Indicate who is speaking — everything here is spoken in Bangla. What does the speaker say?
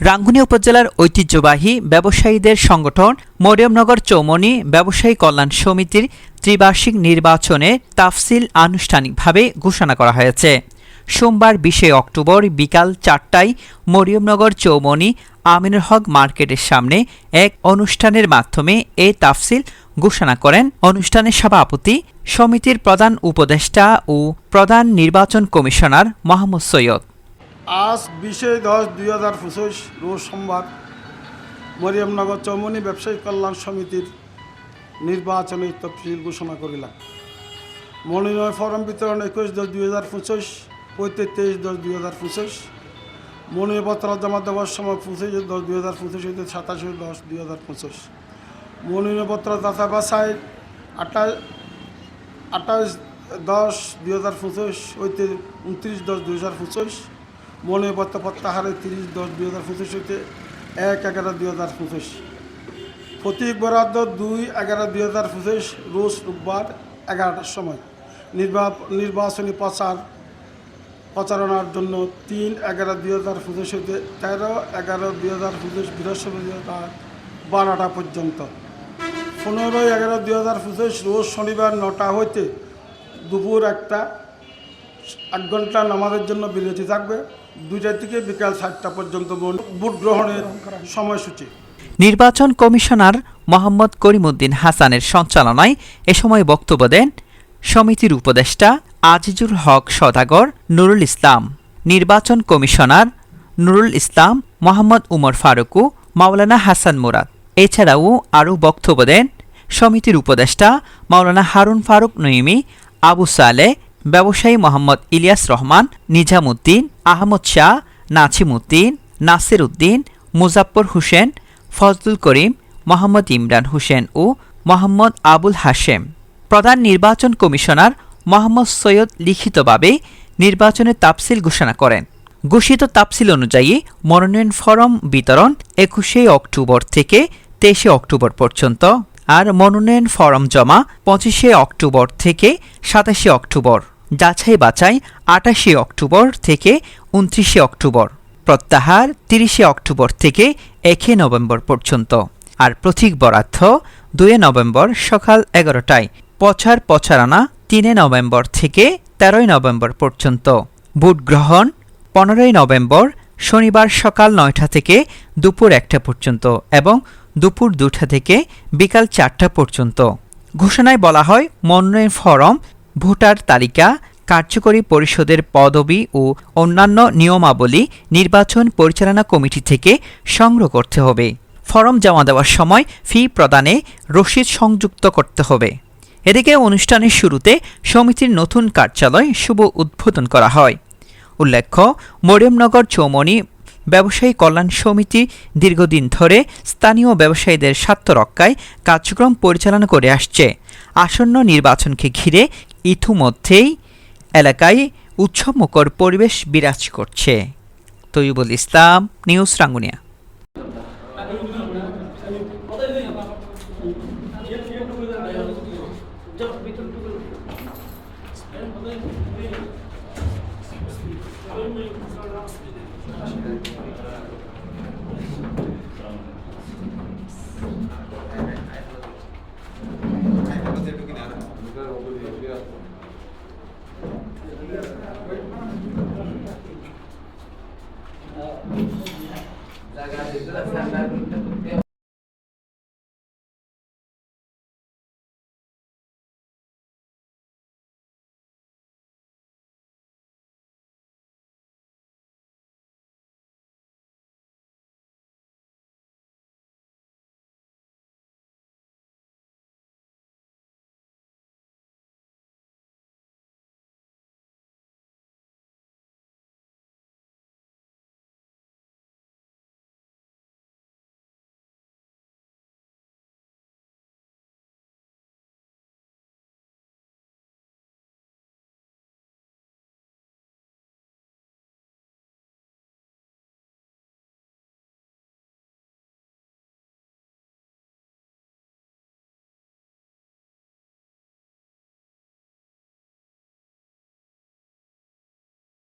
Speaker 1: রাঙ্গুনিয়া উপজেলার ঐতিহ্যবাহী ব্যবসায়ীদের সংগঠন মরিয়মনগর চৌমনি ব্যবসায়ী কল্যাণ সমিতির ত্রিবার্ষিক নির্বাচনে তাফসিল আনুষ্ঠানিকভাবে ঘোষণা করা হয়েছে। সোমবার বিশে অক্টোবর বিকাল চারটায় মরিয়মনগর চৌমনি আমিনুল হক মার্কেটের সামনে এক অনুষ্ঠানের মাধ্যমে এ তাফসিল ঘোষণা করেন। অনুষ্ঠানের সভাপতি সমিতির প্রধান উপদেষ্টা ও প্রধান নির্বাচন কমিশনার মোহাম্মদ সৈয়দ
Speaker 2: আজ বিশে দশ দুই হাজার পঁচিশ রোজ সোমবার মরিয়মনগর চৌমনি ব্যবসায়ী কল্যাণ সমিতির নির্বাচনের তফসিল ঘোষণা করিলাম। মনোনয়ন ফরম বিতরণ একুশ দশ দুই হাজার পঁচিশ, পঁয়ত্রিশ তেইশ দশ দুই হাজার পঁচিশ, মনোনয়নপত্র জমা দেওয়ার সময় পঁচিশ দশ দুই হাজার পঁচিশ হইতে সাতাশে দশ দুই হাজার পঁচিশ। মনোনয়নপত্র দাতা বাসায় আঠাশ আঠাশ দশ দুই হাজার পঁচিশ হইতে উনত্রিশ দশ দুই হাজার পঁচিশ মনোনয়নপত্র প্রত্যাহারে তিরিশ দশ দুই হাজার পঁচিশ হইতে এক এগারো দুই হাজার পঁচিশ। প্রতীক বরাদ্দ দুই এগারো দুই হাজার পঁচিশ রোজ রোববার এগারোটার সময়। নির্বা- নির্বাচনী প্রচার, প্রচারণার জন্য তিন এগারো দুই হাজার পঁচিশ হইতে তেরো এগারো দুই হাজার পঁচিশ বৃহস্পতিবার বারোটা পর্যন্ত। পনেরোই এগারো দুই হাজার পঁচিশ, রোজ শনিবার নটা হইতে দুপুর একটা এক ঘণ্টা নামাজের জন্য বিরতি থাকবে। দুইটা থেকে বিকাল সাতটা পর্যন্ত ভোট গ্রহণের সময়সূচি।
Speaker 1: নির্বাচন কমিশনার মোহাম্মদ করিমুদ্দিন হাসানের সঞ্চালনায় এ সময় বক্তব্য দেন সমিতির উপদেষ্টা আজিজুল হক সদাগর, নুরুল ইসলাম। নির্বাচন কমিশনার নুরুল ইসলাম, মোহাম্মদ উমর ফারুকু, মাওলানা হাসান মুরাদ। এছাড়াও আরও বক্তব্য দেন সমিতির উপদেষ্টা মাওলানা হারুন ফারুক নইমি আবু সালে ব্যবসায়ী মোহাম্মদ ইলিয়াস রহমান, নিজামুদ্দিন, আহমদ শাহ, নাছিমুদ্দিন নাসির উদ্দিন মুজাফর হোসেন, ফজলুল করিম, মোহাম্মদ ইমরান হোসেন ও মোহাম্মদ আবুল হাশেম। প্রধান নির্বাচন কমিশনার মোহাম্মদ সৈয়দ লিখিতভাবে নির্বাচনের তাফসিল ঘোষণা করেন। ঘোষিত তাফসিল অনুযায়ী মনোনয়ন ফরম বিতরণ একুশে অক্টোবর থেকে তেইশে অক্টোবর পর্যন্ত আর মনোনয়ন ফরম জমা পঁচিশে অক্টোবর থেকে সাতাশে অক্টোবর, যাচাই বাছাই আটাশে অক্টোবর থেকে উনত্রিশে অক্টোবর, প্রত্যাহার তিরিশে অক্টোবর থেকে একে নভেম্বর পর্যন্ত। আর প্রতীক বরাদ্দ দুয়ে নভেম্বর সকাল এগারোটায় পছার পছারানা তিনে নভেম্বর থেকে তেরোই নভেম্বর পর্যন্ত। ভোট গ্রহণ পনেরোই নভেম্বর শনিবার সকাল নয়টা থেকে দুপুর একটা পর্যন্ত এবং দুপুর দুটা থেকে বিকাল চারটা পর্যন্ত। ঘোষণায় বলা হয়, মনোনয়ন ফরম, ভোটার তালিকা, কার্যকরী পরিষদের পদবি ও অন্যান্য নিয়মাবলী নির্বাচন পরিচালনা কমিটি থেকে সংগ্রহ করতে হবে। ফরম জমা দেওয়ার সময় ফি প্রদানে রসিদ সংযুক্ত করতে হবে। এদিকে অনুষ্ঠানের শুরুতে সমিতির নতুন কার্যালয় শুভ উদ্বোধন করা হয়। উল্লেখ্য, মরিয়মনগর চৌমনি ব্যবসায়ী কল্যাণ সমিতি দীর্ঘদিন ধরে স্থানীয় ব্যবসায়ীদের স্বার্থ রক্ষায় কার্যক্রম পরিচালনা করে আসছে। আসন্ন নির্বাচনকে ঘিরে ইতিমধ্যেই এলাকায় উৎসবমুখর পরিবেশ বিরাজ করছে। তৈবুল ইসলাম, নিউজ রাঙ্গুনিয়া।
Speaker 3: Gracias.